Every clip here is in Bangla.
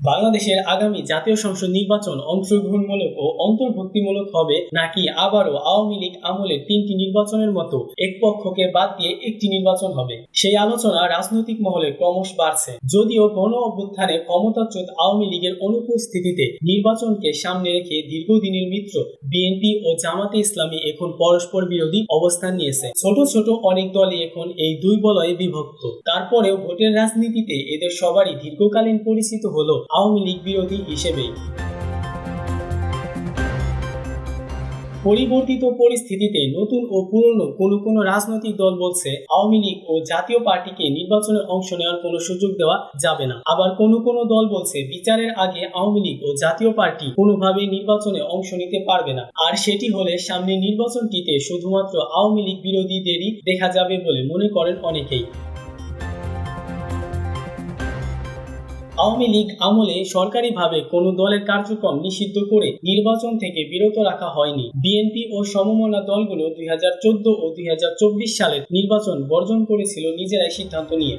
বাংলাদেশের আগামী জাতীয় সংসদ নির্বাচন অংশগ্রহণমূলক ও অন্তর্ভুক্তিমূলক হবে নাকি আবারও আওয়ামী লীগ আমলের তিনটি নির্বাচনের মতো এক পক্ষকে বাদ দিয়ে একটি নির্বাচন হবে? সেই আলোচনা রাজনৈতিক মহলে ক্রমশ বাড়ছে। যদিও গণ অভ্যুত্থানে ক্ষমতাচ্যুত আওয়ামী লীগের অনুপস্থিতিতে নির্বাচনকে সামনে রেখে দীর্ঘদিনের মিত্র বিএনপি ও জামাতে ইসলামী এখন পরস্পর বিরোধী অবস্থান নিয়েছে। ছোট ছোট অনেক দলই এখন এই দুই বলয়ে বিভক্ত। তারপরেও ভোটের রাজনীতিতে এদের সবারই দীর্ঘকালীন পরিচিত হলো আওয়ামী লীগ বিরোধী হিসেবেই পরিবর্তিত পরিস্থিতিতে নতুন ও পুরনো কোনো কোনো রাজনৈতিক দল বলছে আওয়ামী লীগ ও জাতীয় পার্টিকে নির্বাচনে অংশ নেওয়ার কোনো সুযোগ দেওয়া যাবে না। আবার কোনো কোনো দল বলছে বিচারের আগে আওয়ামী লীগ ও জাতীয় পার্টি কোনোভাবেই নির্বাচনে অংশ নিতে পারবে না। আর সেটি হলে সামনে নির্বাচনটিতে শুধুমাত্র আওয়ামী লীগ বিরোধীদেরই দেখা যাবে বলে মনে করেন অনেকেই। আওয়ামী লীগ আমলে সরকারিভাবে কোনো দলের কার্যক্রম নিষিদ্ধ করে নির্বাচন থেকে বিরত রাখা হয়নি। বিএনপি ও সমমনা দলগুলো দুই হাজার চৌদ্দ ও দুই সালের নির্বাচন বর্জন করেছিল নিজেরাই সিদ্ধান্ত নিয়ে।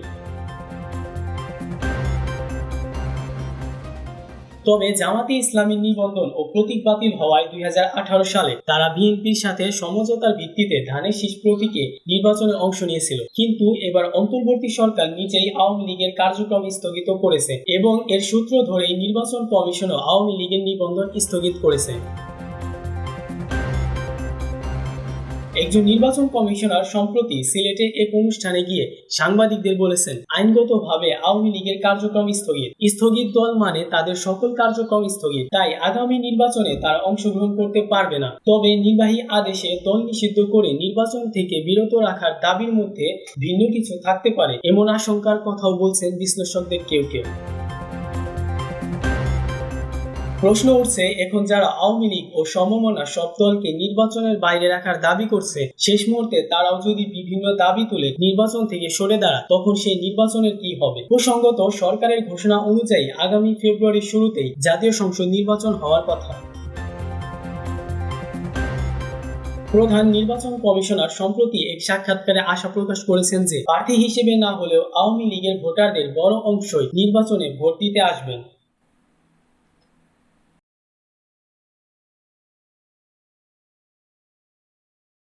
তবে জামাতে ইসলামীর নিবন্ধন ও প্রতীক বাতিল হওয়ায় দুই হাজার আঠারো সালে তারা বিএনপির সাথে সমঝোতার ভিত্তিতে ধানের শীষ প্রতীকে নির্বাচনে অংশ নিয়েছিল। কিন্তু এবার অন্তর্বর্তী সরকার নিজেই আওয়ামী লীগের কার্যক্রম স্থগিত করেছে এবং এর সূত্র ধরেই নির্বাচন কমিশনও আওয়ামী লীগের নিবন্ধন স্থগিত করেছে। একজন নির্বাচন কমিশনার সম্প্রতি সিলেটে এক অনুষ্ঠানে গিয়ে সাংবাদিকদের বলেছেন, আইনগতভাবে আওয়ামী লীগের কার্যক্রম স্থগিত। স্থগিত দল মানে তাদের সকল কার্যক্রম স্থগিত। তাই আগামী নির্বাচনে তারা অংশগ্রহণ করতে পারবে না। তবে নির্বাহী আদেশে দল নিষিদ্ধ করে নির্বাচন থেকে বিরত রাখার দাবির মধ্যে ভিন্ন কিছু থাকতে পারে, এমন আশঙ্কার কথাও বলছেন বিশ্লেষকদের কেউ কেউ। প্রশ্ন উঠছে, এখন যারা আওয়ামী লীগ ও সমমনা সব দলকে নির্বাচনের বাইরে রাখার দাবি করছে, শেষ মুহূর্তে তারাও যদি বিভিন্ন দাবি তুলে নির্বাচন থেকে সরে দাঁড়ায়, তখন সেই নির্বাচনের কি হবে? প্রসঙ্গত, সরকারের ঘোষণা অনুযায়ী আগামী ফেব্রুয়ারির শুরুতেই জাতীয় সংসদ নির্বাচন হওয়ার কথা। প্রধান নির্বাচন কমিশনার সম্প্রতি এক সাক্ষাৎকারে আশা প্রকাশ করেছেন যে, প্রার্থী হিসেবে না হলেও আওয়ামী লীগের ভোটারদের বড় অংশই নির্বাচনে ভোট দিতে আসবেন।